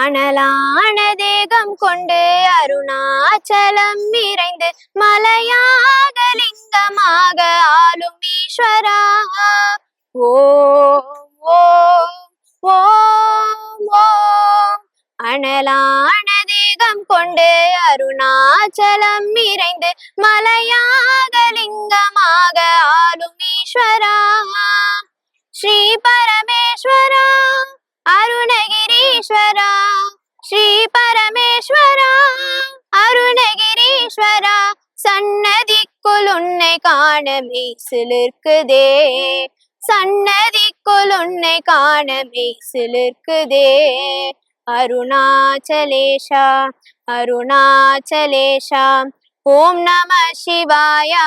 அனலான தேகம் கொண்டு அருணாச்சலம் நிறைந்து மலையாக லிங்கமாக ஆளும் ஈஸ்வரா. ஓ ஓ ஓம் அனலான தேகம் கொண்டு அருணாச்சலம் நிறைந்து மலையாக லிங்கமாக ஆளும் ஈஸ்வரா. ஸ்ரீ பரமேஸ்வரா அருணகிரீஸ்வரா ஸ்ரீ பரமேஸ்வரா அருணகிரீஸ்வரா சன்னதிக்குள் உன்னை காண மெய்சிலிருக்குதே சன்னதிக்குள் உன்னை காண மெய்சிலிருக்குதே அருணாச்சலேஷா அருணாச்சலேஷா ஓம் நம சிவாயா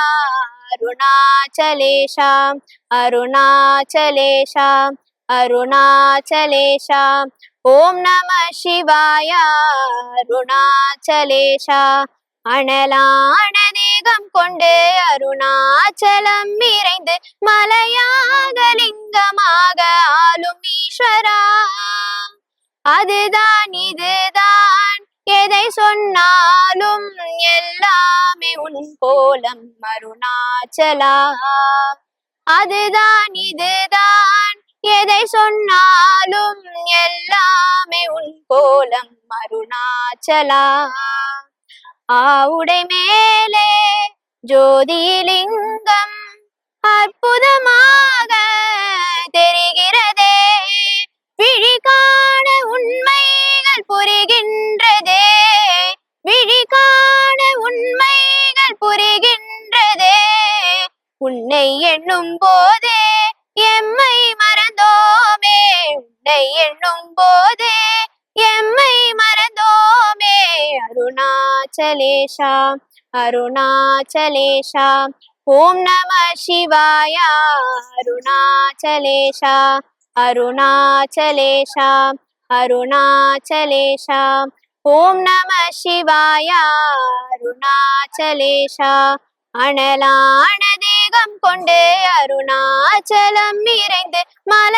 அருணாச்சலேஷா அருணாச்சலேஷா அருணாச்சலேஷா ஓம் நம சிவாய அருணாச்சலேஷா. அனலான தேகம் கொண்டு அருணாச்சலம் நிறைந்து மலையாக லிங்கமாக ஆளும் ஈஸ்வரா. அதுதான் இதுதான் எதை சொன்னாலும் எல்லாமே உன் கோலம் அருணாச்சலா. அதுதான் இதுதான் எதை சொன்னாலும் எல்லாமே உன் கோலம் அருணாச்சலா. ஆவுடை மேலே ஜோதிலிங்கம் அற்புதமாக தெரிகிறதே. விழி காண உண்மைகள் புரிகின்றதே. விழி காண உண்மைகள் புரிகின்றதே. உன்னை எண்ணும் போதே எம்மை மறந்தோமே. உன்னை எண்ணும் போதே எம்மை மறந்தோமே. அருணாச்சலேஷா அருணாச்சலேஷா. ஓம் நம சிவாயா அருணாச்சலேஷா. அருணாச்சலேஷா அருணாச்சலேஷா. ஓம் நம சிவாயா அருணாச்சலேஷா. அனலான கொண்டு அருணாச்சலம் நிறைந்து மல